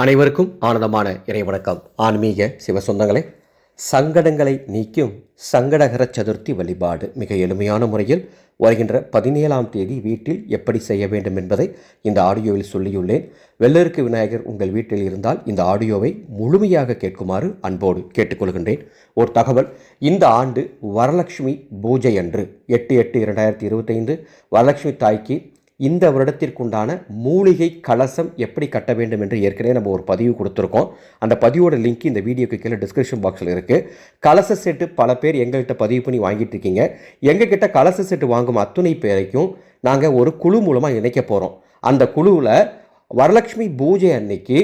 அனைவருக்கும் ஆனந்தமான இறைவணக்கம். ஆன்மீக சிவ சொந்தங்களே சங்கடங்களை நீக்கும் சங்கடகர சதுர்த்தி வழிபாடு மிக எளிமையான முறையில் வருகின்ற பதினேழாம் தேதி வீட்டில் எப்படி செய்ய வேண்டும் என்பதை இந்த ஆடியோவில் சொல்லியுள்ளேன். வெள்ளருக்கு விநாயகர் உங்கள் வீட்டில் இருந்தால் இந்த ஆடியோவை முழுமையாக கேட்குமாறு அன்போடு கேட்டுக்கொள்கின்றேன். ஒரு தகவல் இந்த ஆண்டு வரலட்சுமி பூஜை அன்று எட்டு எட்டு இரண்டாயிரத்தி இருபத்தைந்து வரலட்சுமி தாய்க்கு இந்த வருடத்திற்குண்டான மூலிகை கலசம் எப்படி கட்ட வேண்டும் என்று ஏற்கனவே நம்ம ஒரு பதிவு கொடுத்துருக்கோம். அந்த பதிவோட லிங்க் இந்த வீடியோக்கு கீழே டிஸ்கிரிப்ஷன் பாக்ஸில் இருக்குது கலச செட்டு பல பேர் எங்கள்கிட்ட பதிவு பண்ணி வாங்கிட்டு இருக்கீங்க. எங்ககிட்ட கலச செட்டு வாங்கும் அத்துணை பேரைக்கும் நாங்கள் ஒரு குழு மூலமாக இணைக்க போகிறோம் அந்த குழுவில் வரலட்சுமி பூஜை அன்னைக்கு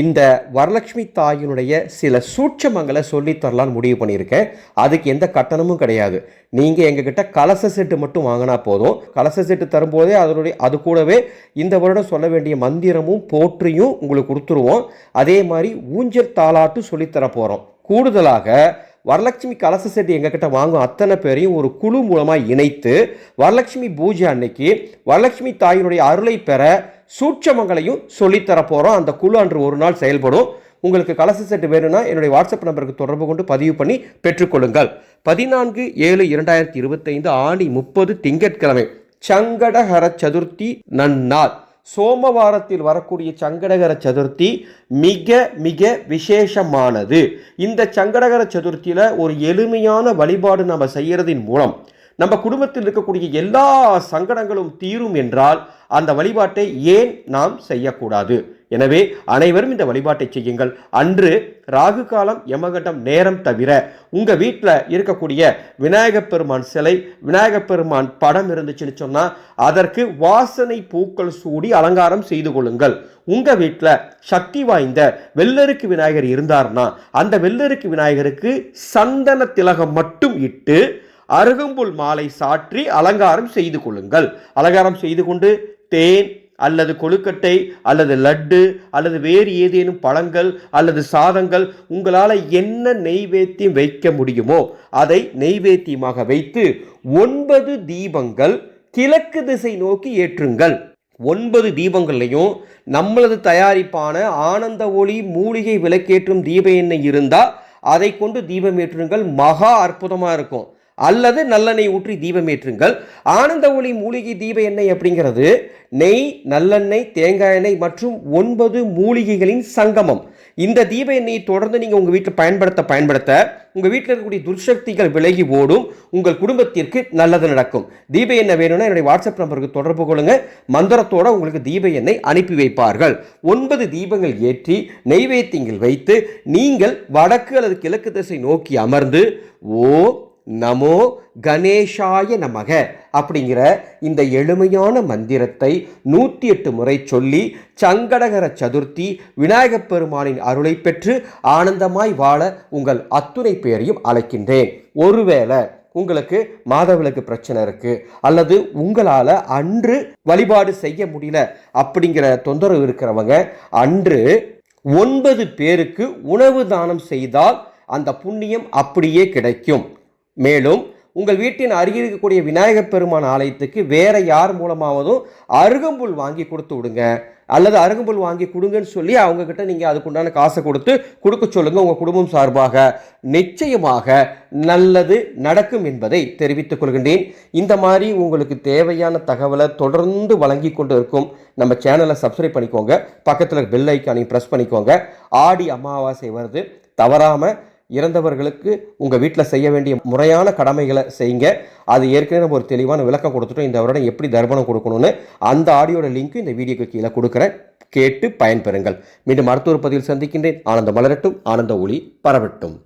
இந்த வரலட்சுமி தாயினுடைய சில சூட்சமங்களை சொல்லித்தரலான்னு முடிவு பண்ணியிருக்கேன். அதுக்கு எந்த கட்டணமும் கிடையாது. நீங்கள் எங்ககிட்ட கலச செட்டு மட்டும் வாங்கினா போதும். கலச செட்டு தரும்போதே அதனுடைய அது கூடவே இந்த வருடம் சொல்ல வேண்டிய மந்திரமும் போற்றியும் உங்களுக்கு கொடுத்துருவோம். அதே மாதிரி ஊஞ்சல் தாளாட்டு சொல்லித்தர போகிறோம் கூடுதலாக வரலட்சுமி கலச செட்டு எங்ககிட்ட வாங்கும் அத்தனை பேரையும் ஒரு குழு மூலமாக இணைத்து வரலட்சுமி பூஜை அன்னைக்கு வரலட்சுமி தாயினுடைய அருளை பெற சூட்சமங்களையும் சொல்லித்தரப்போகிறோம் அந்த குழு அன்று ஒரு நாள் செயல்படும். உங்களுக்கு கலச செட்டு வேணும்னா என்னுடைய வாட்ஸ்அப் நம்பருக்கு தொடர்பு கொண்டு பதிவு பண்ணி பெற்றுக்கொள்ளுங்கள். பதினான்கு ஏழு இரண்டாயிரத்தி இருபத்தைந்து ஆணி முப்பது திங்கட்கிழமை சங்கடஹர சதுர்த்தி நன்னாள். சோமவாரத்தில் வரக்கூடிய சங்கடகர சதுர்த்தி மிக மிக விசேஷமானது. இந்த சங்கடகர சதுர்த்தியில் ஒரு எளிமையான வழிபாடு நம்ம செய்கிறதின் மூலம் நம்ம குடும்பத்தில் இருக்கக்கூடிய எல்லா சங்கடங்களும் தீரும் என்றால் அந்த வழிபாட்டை ஏன் நாம் செய்யக்கூடாது? எனவே அனைவரும் இந்த வழிபாட்டை செய்யுங்கள். அன்று ராகு காலம் யமகண்டம் நேரம் தவிர உங்கள் வீட்டில் இருக்கக்கூடிய விநாயகப் பெருமான் சிலை விநாயகப் பெருமான் படம் இருந்துச்சுன்னு சொன்னால் அதற்கு வாசனை பூக்கள் சூடி அலங்காரம் செய்து கொள்ளுங்கள். உங்கள் வீட்டில் சக்தி வாய்ந்த வெள்ளருக்கு விநாயகர் இருந்தார்னா அந்த வெள்ளருக்கு விநாயகருக்கு சந்தன திலகம் மட்டும் இட்டு அருகம்புல் மாலை சாற்றி அலங்காரம் செய்து கொள்ளுங்கள். அலங்காரம் செய்து கொண்டு தேன் அல்லது கொழுக்கட்டை அல்லது லட்டு அல்லது வேறு ஏதேனும் பழங்கள் அல்லது சாதங்கள் உங்களால் என்ன நெய்வேத்தியம் வைக்க முடியுமோ அதை நெய்வேத்தியமாக வைத்து ஒன்பது தீபங்கள் கிழக்கு திசை நோக்கி ஏற்றுங்கள். ஒன்பது தீபங்கள்லையும் நம்மளது தயாரிப்பான ஆனந்த ஒளி மூலிகை விளக்கேற்றும் தீப எண்ணெய் இருந்தால் அதை கொண்டு தீபம் ஏற்றுங்கள். மகா அற்புதமாக இருக்கும். அல்லது நல்லெண்ணெய் ஊற்றி தீபம் ஏற்றுங்கள். ஆனந்த ஒளி மூலிகை தீப எண்ணெய் அப்படிங்கிறது நெய் நல்லெண்ணெய் தேங்காய் எண்ணெய் மற்றும் ஒன்பது மூலிகைகளின் சங்கமம். இந்த தீப எண்ணெயை தொடர்ந்து நீங்கள் உங்கள் வீட்டில் பயன்படுத்த பயன்படுத்த உங்கள் வீட்டில் இருக்கக்கூடிய துர்சக்திகள் விலகி ஓடும். உங்கள் குடும்பத்திற்கு நல்லது நடக்கும். தீப எண்ணெய் வேணும்னா என்னுடைய வாட்ஸ்அப் நம்பருக்கு தொடர்பு கொள்ளுங்கள் மந்திரத்தோடு உங்களுக்கு தீப எண்ணெய் அனுப்பி வைப்பார்கள். ஒன்பது தீபங்கள் ஏற்றி நெய்வேத்தியங்கள் வைத்து நீங்கள் வடக்கு அல்லது கிழக்கு திசை நோக்கி அமர்ந்து ஓ நமோ கணேஷாய நமக அப்படிங்கிற இந்த எளிமையான மந்திரத்தை நூற்றி எட்டு முறை சொல்லி சங்கடகர சதுர்த்தி விநாயகப் பெருமானின் அருளை பெற்று ஆனந்தமாய் வாழ உங்கள் அத்துணை பேரையும் அழைக்கின்றேன். ஒருவேளை உங்களுக்கு மாதவிளக்கு பிரச்சனை இருக்குது அல்லது உங்களால் அன்று வழிபாடு செய்ய முடியல அப்படிங்கிற தொந்தரவு இருக்கிறவங்க அன்று ஒன்பது பேருக்கு உணவு தானம் செய்தால் அந்த புண்ணியம் அப்படியே கிடைக்கும். மேலும் உங்கள் வீட்டின் அருகில் இருக்கக்கூடிய விநாயகர் பெருமான் ஆலயத்துக்கு வேற யார் மூலமாவதும் அருகம்புல் வாங்கி கொடுத்து விடுங்க. அல்லது அருகம்புல் வாங்கி கொடுங்கன்னு சொல்லி அவங்க கிட்ட நீங்கள் அதுக்குண்டான காசை கொடுத்து கொடுக்க சொல்லுங்க. உங்கள் குடும்பம் சார்பாக நிச்சயமாக நல்லது நடக்கும் என்பதை தெரிவித்துக் கொள்கின்றேன். இந்த மாதிரி உங்களுக்கு தேவையான தகவலை தொடர்ந்து வழங்கி கொண்டு இருக்கும் நம்ம சேனலை சப்ஸ்கிரைப் பண்ணிக்கோங்க. பக்கத்தில் பெல் ஐக்கானையும் ப்ரெஸ் பண்ணிக்கோங்க. ஆடி அமாவாசை வருது. தவறாமல் இறந்தவர்களுக்கு உங்கள் வீட்டில் செய்ய வேண்டிய முறையான கடமைகளை செய்யுங்க. அது ஏற்கனவே நம்ம ஒரு தெளிவான விளக்கம் கொடுத்துட்டோம். இந்த வருடம் எப்படி தர்ப்பணம் கொடுக்கணும்னு அந்த ஆடியோட லிங்க் இந்த வீடியோக்கு கீழே கொடுக்குறேன். கேட்டு பயன்பெறுங்கள். மீண்டும் மருத்துவர் பதிவில் சந்திக்கின்றேன். ஆனந்த மலரட்டும். ஆனந்த ஒளி பரவட்டும்.